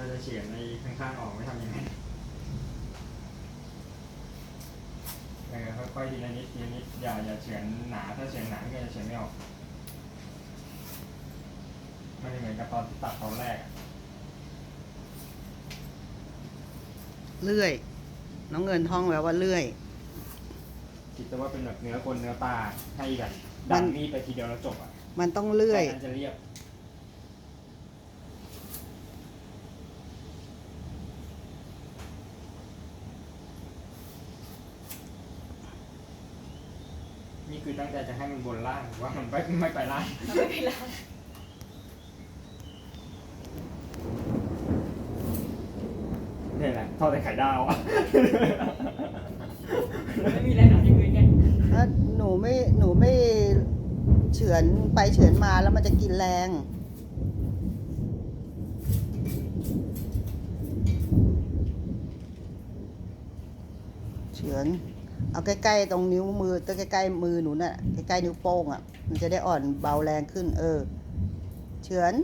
ก็จะเฉียงในข้างๆออกไม่ทำยังไงเออค่อยๆทีละนิดทีละนิดอย่าอย่าเฉือนหนาถ้าเฉือนหนาก็จะเฉือนไม่ออกมันเหมือนกับตอนที่ตัดตอนแรกอะเลื่อย น้องเงินท่องแล้วว่าเลื่อย คิดแต่ว่าเป็นแบบเนื้อคนเนื้อปลาให้แบบมัดันนมีดไปทีเดียวแล้วจบอะมันต้องเลื่อยน่าจะเรียบนี่ คือตั้งใจจะให้มันบนล่างหรือว่ามันไม่ไม่ไปล่างเราไม่เป็นไรนี่แหละทอดแต่ไข่ดาวอะไม่มีอะไรหนักที่มือไงถ้าหนูไม่หนูไม่เฉือนไปเฉือนมาแล้วมันจะกินแรง เฉือน เอาใกล้ๆตรงนิ้วมือตัวใกล้ๆมือหนูน่ะใกล้ๆนิ้วโป้งอะ มันจะได้อ่อนเบาแรงขึ้น เออ เฉือน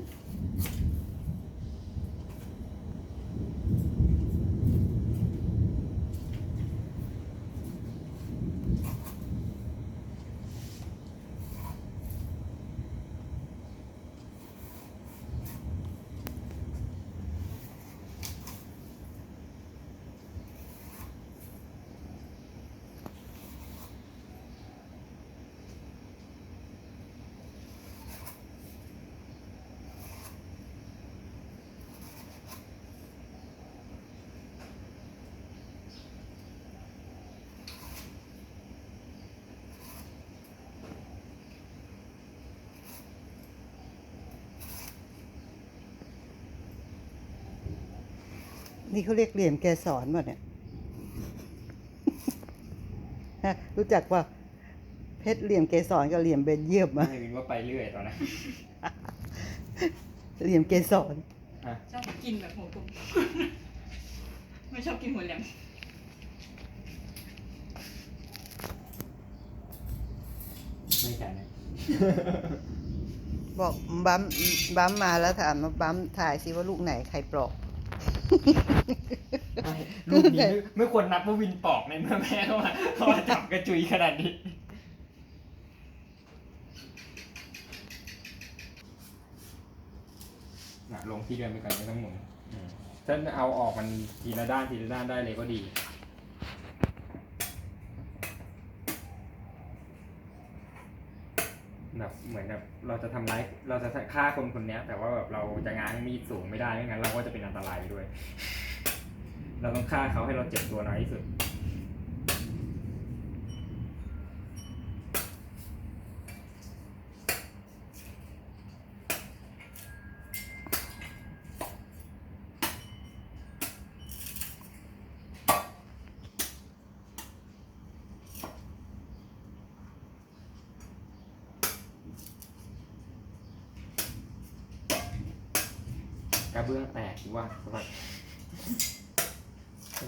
นี่เขาเรียกเหลี่ยมแกสอนป่ะเนี่ยฮะรู้จักว่าเพชรเหลี่ยมเกสรกับเหลี่ยมเบนเยียมไม่อะรู้ว่าไปเรื่อยตอนนั้นเหลี่ยมเกสรอะชอบกินแบบหัวกลมไม่ชอบกินหัวแหลมไม่ใช่นะบอกบัมบัมมาแล้วถามมาบัมถ่ายสิว่าลูกไหนใครปลอก ลูกนี้ไม่ไม่ควรนับว่าวินปอกในเมื่อแม่เขามาเขามาจับกระจุยขนาดนี้นะลงที่เดิมไปก่อนไม่ต้องหมุนถ้าเอาออกมันทีละด้านทีละด้านได้เลยก็ดี แบบเหมื อนแบบเราจะทำร้ายเราจะฆ่าคนคนนี้แต่ว่าแบบเราจะง้างมีดสูงไม่ได้ไม่งั้นเราก็จะเป็นอันตรายไปด้วย เราต้องฆ่าเขาให้เราเจ็บตัวน้อยที่สุด กระเบื้องแตกหรือว่าว่า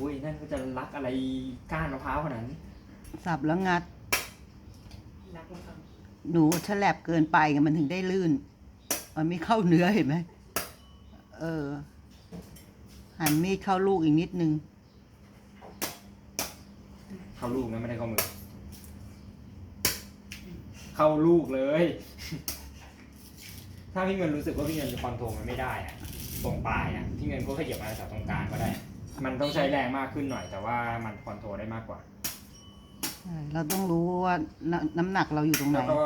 อุ้ยนั่นก็จะรักอะไรก้านมะพร้าวขนาดนั้นสับแล้วงัด รักมันฟังหนูฉลับเกินไปไงมันถึงได้ลื่น มันไม่เข้าเนื้อเห็นไหมเออ หันมีดเข้าลูกอีกนิดนึง เข้าลูกนะไม่ได้เข้ามือ เข้าลูกเลย ถ้าพี่เงินรู้สึกว่าพี่เงินจะคอนโทรลมันไม่ได้อะ ตรงปลายอะพี่เงินก็ขยับมาจากตรงกลางก็ได้ มันต้องใช้แรงมากขึ้นหน่อย แต่ว่ามันคอนโทรลได้มากกว่าเราต้องรู้ว่าน้ำน้ำหนักเราอยู่ตรงไหน แล้วก็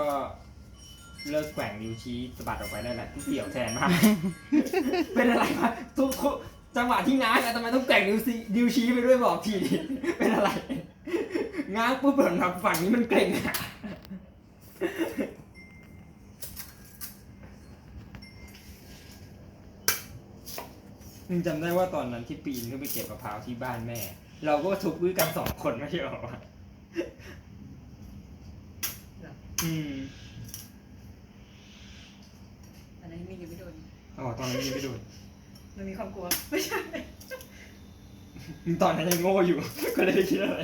เลิกแกว่งนิ้วชี้สะบัดออกไปได้แหละที่เสี่ยวแทนมาก เป็นอะไรวะทุกทุกจังหวะที่ง้างอะทำไมต้องแกว่งนิ้วซีนิ้วชี้ไปด้วยบอกทีดิเป็นอะไร ง้างปุ๊บเหมือนแบบฝั่งนี้มันเกร็งอะ ยังจำได้ว่าตอนนั้นที่ปีนขึ้นไปเก็บมะพร้าวที่บ้านแม่ เราก็ทุบด้วยกันสองคนไม่ใช่หรอวะอืมอันนั้นมียังไม่โดนอ๋อตอนนั้นยังไม่โดนมันมีความกลัวไม่ใช่ตอนนั้นยังโง่อยู่ ก็เลยไม่คิดอะไร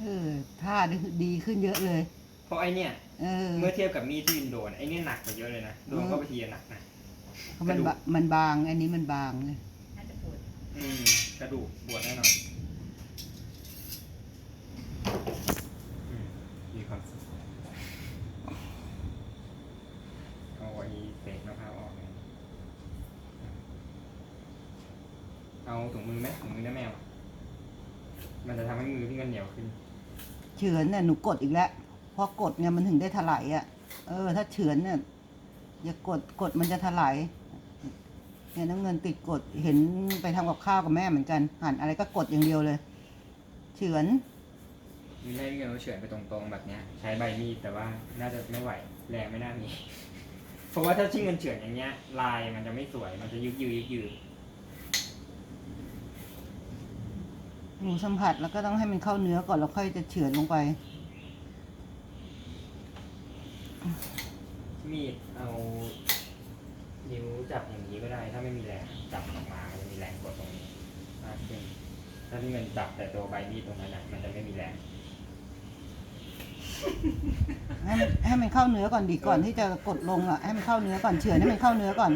เออท่าดีขึ้นเยอะเลย เพราะไอเนี่ย เออเมื่อเทียบกับมีดที่วินโดนไอเนี่ยหนักกว่าเยอะเลยนะโดนเข้าไปทีอะหนักนะเพราะมันบะมันบาง อันนี้มันบางเลยน่าจะปวดอืมกระดูกปวดแน่นอนอืมมีความสุขเอาไอ้เศษมะพร้าวออกเลยเอาถุงมือไหมถุงมือได้แมวมันจะทำให้มือพี่เงินเหนียวขึ้น เฉือนเนี่ยหนูกดอีกแล้วเพราะกดเนี่ยมันถึงได้ถลายอะ เออ ถ้าเฉือนเนี่ยอย่ากดกดมันจะถลายเนี่ยน้ำเงินติดกดเห็นไปทำกับข้าวกับแม่เหมือนกัน หั่นอะไรก็กดอย่างเดียวเลย เฉือนมีให้พี่เงินเขาเฉือนไปตรงๆแบบเนี้ย ใช้ใบมีดแต่ว่าน่าจะไม่ไหวแรงไม่น่ามี เพราะว่าถ้าชิ้นเงินเฉือนอย่างเงี้ย ลายมันจะไม่สวยมันจะยึกยือยึกยือหนูสัมผัสแล้วก็ต้องให้มันเข้าเนื้อก่อนแล้วค่อยจะเฉือนลงไป มีดเอานิ้วจับอย่างนี้ก็ได้ ถ้าไม่มีแรงจับออกมามันจะมีแรงกดตรงนี้มากขึ้นถ้าพี่เงินจับแต่ตัวใบมีดตรงนั้นนะมันจะไม่มีแรง ให้มันให้มันเข้าเนื้อก่อนดีก่อนที่จะกดลงอะให้มันเข้าเนื้อก่อนเฉือนให้มันเข้าเนื้อก่อน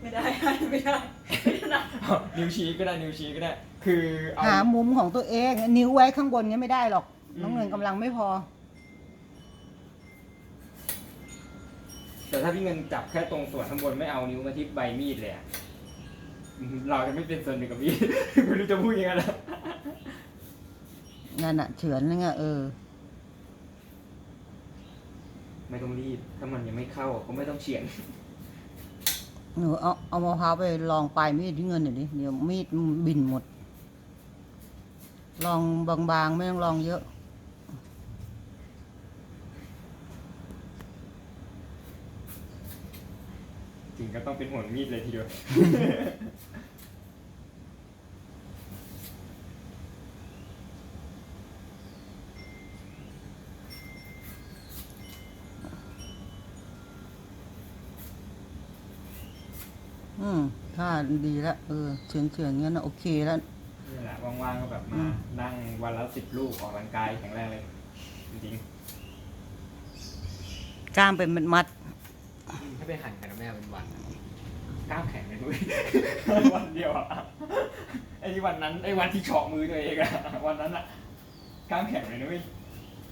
ไม่ได้ ไม่ได้ไม่ได้นะ นิ้วชี้ก็ได้นิ้วชี้ก็ได้ คือเอาหามุมของตัวเอง นิ้วไว้ข้างบนเงี้ยไม่ได้หรอกอืมน้องเงินกำลังไม่พอ แต่ถ้าพี่เงินจับแค่ตรงส่วนข้างบนไม่เอานิ้วมาที่ใบมีดเลยอะเราจะไม่เป็นส่วนหนึ่งกับมีด ไม่รู้จะพูดยังไงแล้วนั่นอะเฉือนนั่นไงเออ ไม่ต้องรีบถ้ามันยังไม่เข้าก็ไม่ต้องเฉียง หนูเอาเอามะพร้าวไปลองปลายมีดที่เงินหน่อยดิเดี๋ยวมีดบินหมด ลองบางๆ ไม่ต้องลองเยอะ จริงก็ต้องเป็นห่วงมีดเลยทีเดียว อืมถ้าดีแล้วเออเฉือนเฉือนๆงั้นนะโอเคแล้วนี่แหละว่างๆก็แบบอืมามนั่งวันละสิบลูกออกกำลังกายแข็งแรงเลย จริงกล้ามเป็นมัดถ้าไปหั่นกันนะแม่เป็นวันอะๆกล้ามแข็งเลยด้วย วันเดียวอะไอ้วันนั้นไอ้วันที่เฉาะมือตัวเองอะวันนั้นอะกล้ามแข็งเลยนุ้ย